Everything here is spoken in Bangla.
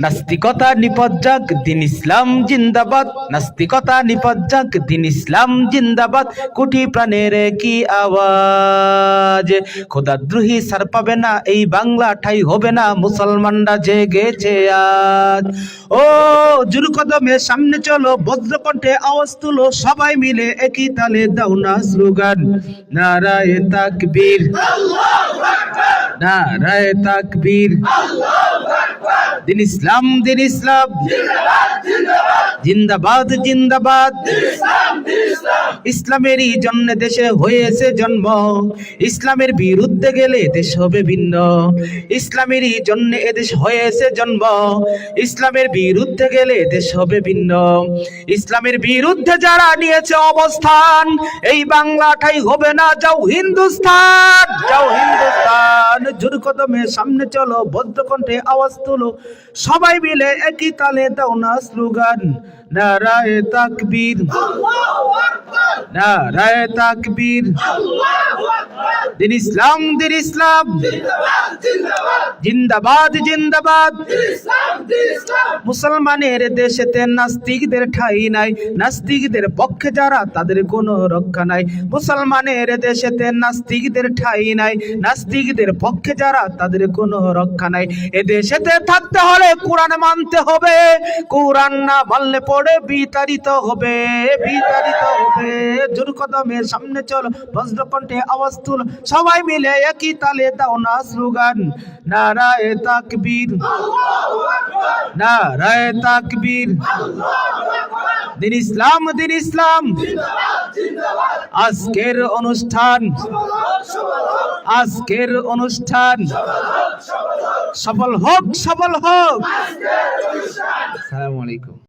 নাস্তিকতা নিপজ্জাক দিন ইসলাম জিন্দাবাদ। নাস্তিকতা নিপজ্জাক দিন ইসলাম জিন্দাবাদ। কোটি প্রাণের কি আওয়াজ? খোদাদ্রোহী সার পাবে না এই বাংলা ঠাই হবে না মুসলমানরা জেগেছে আজ। ও জুর কদমে সামনে চলো বজ্রকণ্ঠে আওয়াজ তুলো সবাই মিলে একই তালে দাও না স্লোগান। নারায় তাকবীর। নারায় তাকবীর। দিন ইসলাম দিন ইসলাম। জিন্দাবাদ জিন্দাবাদ। ইসলামেরই জন্য দেশে হয়েছে জন্ম। ইসলামের বিরুদ্ধে গেলে দেশ হবে ভিন্ন। ইসলামেরই জন্য এদেশ হয়েছে জন্ম। ইসলামের বিরুদ্ধে গেলে দেশ হবে ভিন্ন। ইসলামের বিরুদ্ধে যারা নিয়েছে অবস্থান, এই বাংলাটাই হবে না, যাও হিন্দুস্তান। যাও হিন্দুস্তান। জোর কদমে সামনে চলো বজ্রকণ্ঠে আওয়াজ তুলো সবাই মিলে একই তালে দাও না স্লোগান। নারায় তাকবীর। নারায় তাকবীর। দিন ইসলাম দিন ইসলাম। জিন্দাবাদ জিন্দাবাদ। মুসলমানের দেশেতে নাস্তিকদের ঠাই নাই। নাস্তিকদের পক্ষে যারা তাদের কোনো রক্ষা নাই। মুসলমানের দেশেতে নাস্তিকদের ঠাই নাই। নাস্তিকদের পক্ষে যারা তাদের কোনো রক্ষা নাই। এ দেশেতে থাকতে হলে কোরআন মানতে হবে। কোরআন না মানলে পড়ে বিতাড়িত হবে। বিতাড়িত হবে। জোর কদমে সামনে চল। বজ্রকণ্ঠে আওয়াজ তুল। সবাই মিলে একই তালে দাও না স্লোগান। নারায় তাকবীর। নারায় তাকবীর। দিন ইসলাম দিন ইসলাম। আজকের অনুষ্ঠান। আজকের অনুষ্ঠান। সফল হোক সফল হোক। আসসালামু আলাইকুম।